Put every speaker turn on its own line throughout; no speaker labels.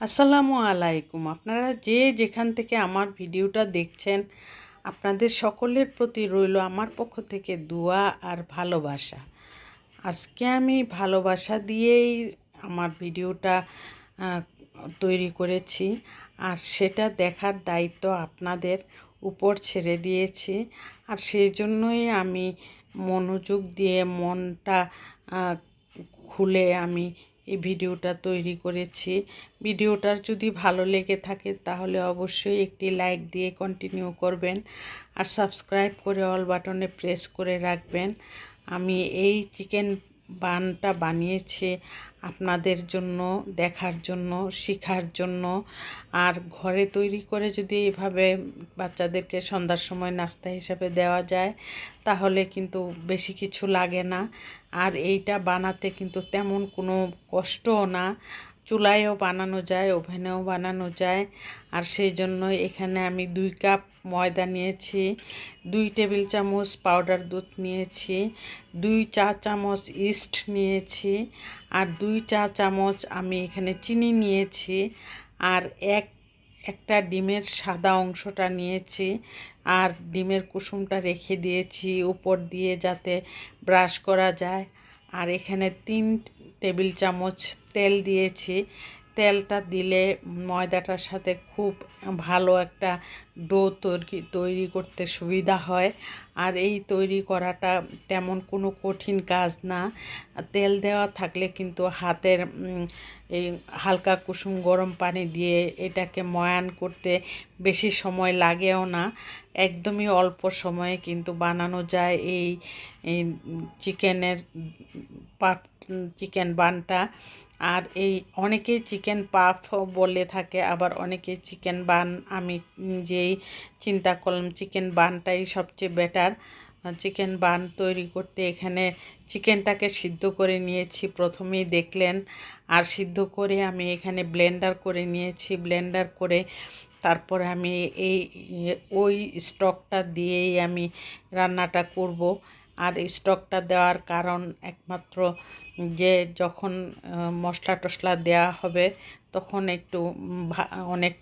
আসসালামু আলাইকুম। আপনারা যে যেখান থেকে আমার ভিডিওটা দেখছেন, আপনাদের সকলের প্রতি রইল আমার পক্ষ থেকে দোয়া আর ভালোবাসা। আজকে আমি ভালোবাসা দিয়েই আমার ভিডিওটা তৈরি করেছি আর সেটা দেখার দায়িত্ব আপনাদের উপর ছেড়ে দিয়েছি আর সেই জন্যই আমি মনোযোগ দিয়ে মনটা খুলে আমি এই ভিডিওটা তৈরি করেছি। ভিডিওটার যদি ভালো লেগে থাকে তাহলে অবশ্যই একটি লাইক দিয়ে কন্টিনিউ করবেন আর সাবস্ক্রাইব করে অল বাটনে প্রেস করে রাখবেন। আমি এই চিকেন বানটা বানিয়েছি। আপনাদের জন্য, দেখার জন্য, শেখার জন্য। আর ঘরে তৈরি করে যদি এভাবে বাচ্চাদেরকে সন্ধ্যার সময় নাস্তা হিসাবে দেওয়া যায়, তাহলে কিন্তু বেশি কিছু লাগে না। আর এইটা বানাতে কিন্তু তেমন কোনো কষ্টও না। চুলায়ও বানানো যায়, ওভেনেও বানানো যায়। আর সেই জন্য এখানে আমি দুই কাপ ময়দা নিয়েছি, দুই টেবিল চামচ পাউডার দুধ নিয়েছি, দুই চা চামচ ইস্ট নিয়েছি, আর দুই চা চামচ আমি এখানে চিনি নিয়েছি, আর এক, একটা ডিমের সাদা অংশটা নিয়েছি, আর ডিমের কুসুমটা রেখে দিয়েছি উপর দিয়ে যাতে ব্রাশ করা যায়। আর এখানে তিন টেবিল চামচ তেল দিয়েছি। তেলটা দিলে ময়দাটার সাথে খুব ভালো একটা ডো তৈরি তৈরি করতে সুবিধা হয়। আর এই তৈরি করাটা তেমন কোনো কঠিন কাজ না। তেল দেওয়া থাকলে কিন্তু হাতের এই হালকা কুসুম গরম পানি দিয়ে এটাকে ময়ান করতে বেশি সময় লাগেও না। একদমই অল্প সময়ে কিন্তু বানানো যায় এই চিকেনের পাট, চিকেন বানটা। আর এই অনেকেই চিকেন পাফ বলে থাকে, আবার অনেকে চিকেন বান, আমি যেই চিন্তা করলাম চিকেন বানটাই সবচেয়ে বেটার। চিকেন বান তৈরি করতে এখানে চিকেনটাকে সিদ্ধ করে নিয়েছি, প্রথমেই দেখলেন। আর সিদ্ধ করে আমি এখানে ব্লেন্ডার করে নিয়েছি, ব্লেন্ডার করে তারপরে আমি এই ওই স্টকটা দিয়েই আমি রান্নাটা করব। আর স্টকটা দেওয়ার কারণ একমাত্র যে যখন মশলা টশলা দেওয়া হবে তখন একটু অনেক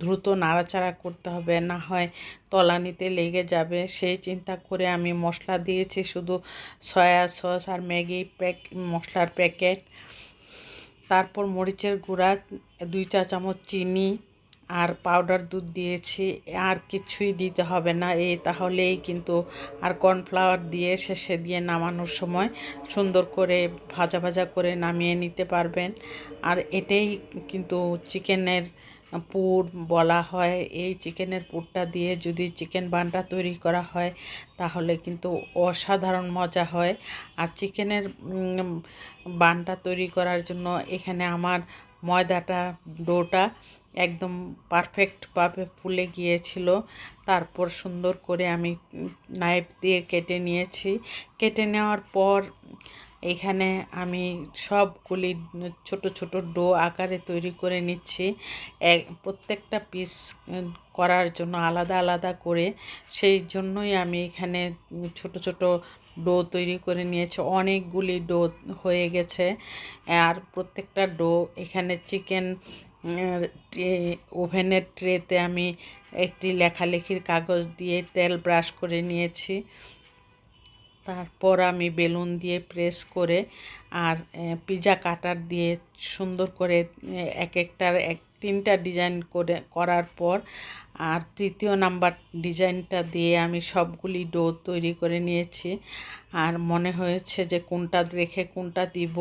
দ্রুত নাড়াচাড়া করতে হবে। না হয় তলানিতে লেগে যাবে। সেই চিন্তা করে আমি মশলা দিয়েছি শুধু সয়া সস আর ম্যাগি প্যাক, মশলার প্যাকেট। তারপর মরিচের গুঁড়া, দুই চা চামচ চিনি আর পাউডার দুধ দিয়েছি, আর কিছুই দিতে হবে না। এই তাহলেই কিন্তু আর কর্নফ্লাওয়ার দিয়ে শেষে দিয়ে নামানোর সময় সুন্দর করে ভাজা ভাজা করে নামিয়ে নিতে পারবেন। আর এটাই কিন্তু চিকেনের পুর বলা হয়। এই চিকেনের পুরটা দিয়ে যদি চিকেন বানটা তৈরি করা হয়, তাহলে কিন্তু অসাধারণ মজা হয়। আর চিকেনের বানটা তৈরি করার জন্য এখানে আমার ময়দাটা, ডোটা একদম পারফেক্টভাবে ফুলে গিয়েছিল। তারপর সুন্দর করে আমি নাইফ দিয়ে কেটে নিয়েছি। কেটে নেওয়ার পর এখানে আমি সবগুলি ছোট ছোট ডো আকারে তৈরি করে নিচ্ছি। এক প্রত্যেকটা পিস করার জন্য আলাদা আলাদা করে। সেই জন্যই আমি এখানে ছোট ছোট ডো তৈরি করে নিয়েছে। অনেকগুলি ডো হয়ে গেছে। আর প্রত্যেকটা ডো এখানে চিকেন ওভেনের ট্রেতে আমি একটি লেখালেখির কাগজ দিয়ে তেল ব্রাশ করে নিয়েছি। তারপর আমি বেলুন দিয়ে প্রেস করে আর পিজা কাটার দিয়ে সুন্দর করে এক একটার এক তিনটা ডিজাইন করে, করার পর আর তৃতীয় নাম্বার ডিজাইনটা দিয়ে আমি সবগুলি ডো তৈরি করে নিয়েছি। আর মনে হয়েছে যে কোনটা রেখে কোনটা দিব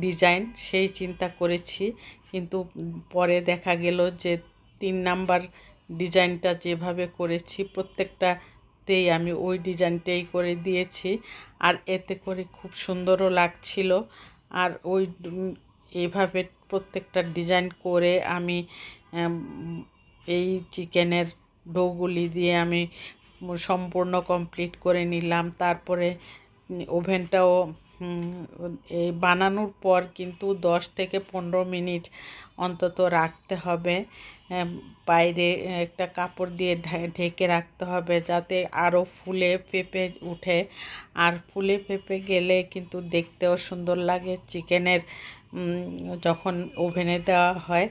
ডিজাইন সেই চিন্তা করেছি। কিন্তু পরে দেখা গেল যে তিন নাম্বার ডিজাইনটা যেভাবে করেছি প্রত্যেকটাতেই আমি ওই ডিজাইনটাই করে দিয়েছি। আর এতে করে খুব সুন্দরও লাগছিল। আর ওই এইভাবে প্রত্যেকটা ডিজাইন করে আমি এই চিকেনের ডোগুলি দিয়ে আমি সম্পূর্ণ কমপ্লিট করে নিলাম। তারপরে ওভেনটাও এই বানানোর পর কিন্তু দশ থেকে পনেরো মিনিট অন্তত রাখতে হবে। বাইরে একটা কাপড় দিয়ে ঢেকে রাখতে হবে যাতে আরও ফুলে পেঁপে উঠে। আর ফুলে পেঁপে গেলে কিন্তু দেখতেও সুন্দর লাগে। চিকেনের যখন ওভেনে দেওয়া হয়,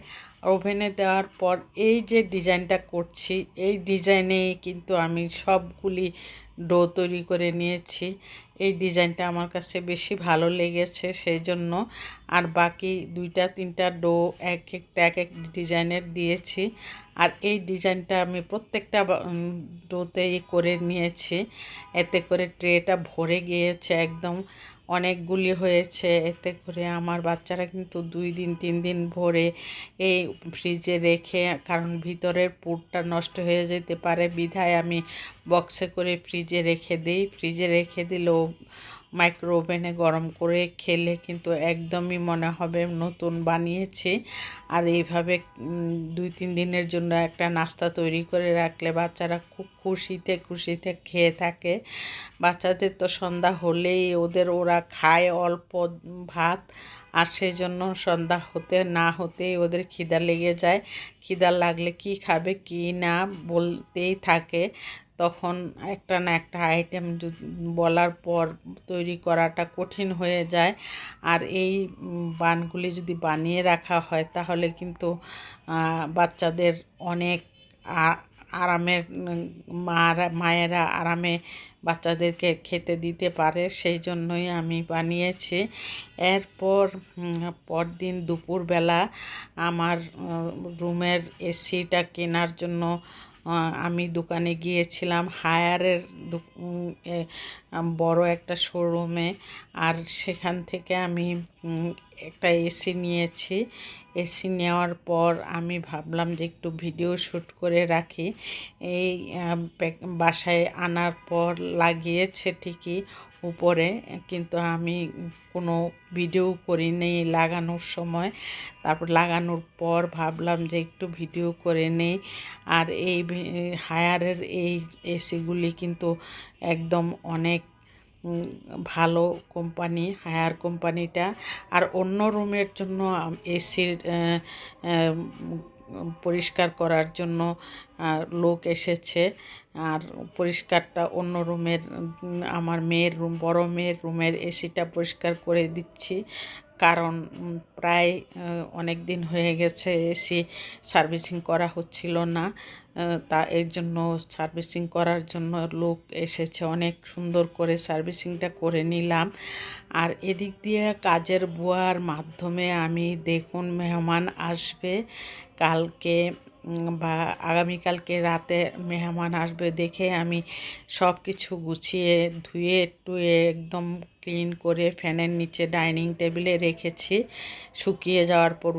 ওভেনে দেওয়ার পর এই যে ডিজাইনটা করছি, এই ডিজাইনে কিন্তু আমি সবগুলি ডো তৈরি করে নিয়েছি। এই ডিজাইনটা আমার কাছে বেশি ভালো লেগেছে, সেই জন্য। আর বাকি দুইটা, তিনটা ডো এক একটা, এক এক ডিজাইনের দিয়েছি। আর এই ডিজাইনটা আমি প্রত্যেকটা ডোতেই করে নিয়েছি। এতে করে ট্রেটা ভরে গিয়েছে একদম, অনেকগুলি হয়েছে। এতে করে আমার বাচ্চারা কিন্তু দুই দিন, তিন দিন ভরে এই ফ্রিজে রেখে, কারণ ভিতরের পুরটা নষ্ট হয়ে যেতে পারে। বিধায় আমি বক্সে করে ফ্রিজে রেখে দিই। ফ্রিজে রেখে দিলেও মাইক্রো ওভেনে গরম করে খেলে কিন্তু একদমই মনে হবে নতুন বানিয়েছি। আর এইভাবে দুই তিন দিনের জন্য একটা নাস্তা তৈরি করে রাখলে বাচ্চারা খুব খুশিতে খুশিতে খেয়ে থাকে। বাচ্চাদের তো সন্ধ্যা হলেই ওদের, ওরা খায় অল্প ভাত আর সেই জন্য সন্ধ্যা হতে না হতেই ওদের খিদা লেগে যায়। খিদা লাগলে কি খাবে কি না বলতেই থাকে। তখন একটা না একটা আইটেম বলার পর তৈরি করাটা কঠিন হয়ে যায়। আর এই বানগুলি যদি বানিয়ে রাখা হয় তাহলে কিন্তু বাচ্চাদের অনেক আ- আরামের মারা, মায়েরা আরামে বাচ্চাদেরকে খেতে দিতে পারে, সেই জন্যই আমি বানিয়েছি। এরপর পর পরদিন দুপুরবেলা আমার রুমের এসিটা কেনার জন্য আমি দোকানে গিয়েছিলাম হায়ারের বড় একটা শোরুমে আর সেখান থেকে আমি একটা এসি নিয়েছি। এসি নেওয়ার পর আমি ভাবলাম যে একটু ভিডিও শ্যুট করে রাখি। এই বাসায় আনার পর লাগিয়েছে ঠিকই। উপরে, কিন্তু আমি কোনো ভিডিও করিনি লাগানোর সময়। তারপর লাগানোর পর ভাবলাম যে একটু ভিডিও করে নেই। আর এই হায়ারের এই এসিগুলি কিন্তু একদম অনেক ভালো কোম্পানি, হায়ার কোম্পানিটা। আর অন্য রুমের জন্য এসির পরিষ্কার করার জন্য লোক এসেছে। আর পরিষ্কারটা অন্য রুমের আমার মেয়ের রুম, বড় মেয়ের রুমের এসিটা পরিষ্কার করে দিচ্ছি। কারণ প্রায় অনেক দিন হয়ে গেছে এসি সার্ভিসিং করা হচ্ছিল না। তা এর জন্য সার্ভিসিং করার জন্য লোক এসেছে, অনেক সুন্দর করে সার্ভিসিংটা করে নিলাম। আর এদিক দিয়ে কাজের বুয়ার মাধ্যমে আমি দেখুন, মেহমান আসবে। কালকে বা আগামীকালকে রাতে মেহমান আসবে দেখে আমি সব কিছু গুছিয়ে ধুয়ে টুয়ে একদম ক্লিন করে ফ্যানের নিচে ডাইনিং টেবিলে রেখেছি। শুকিয়ে যাওয়ার পর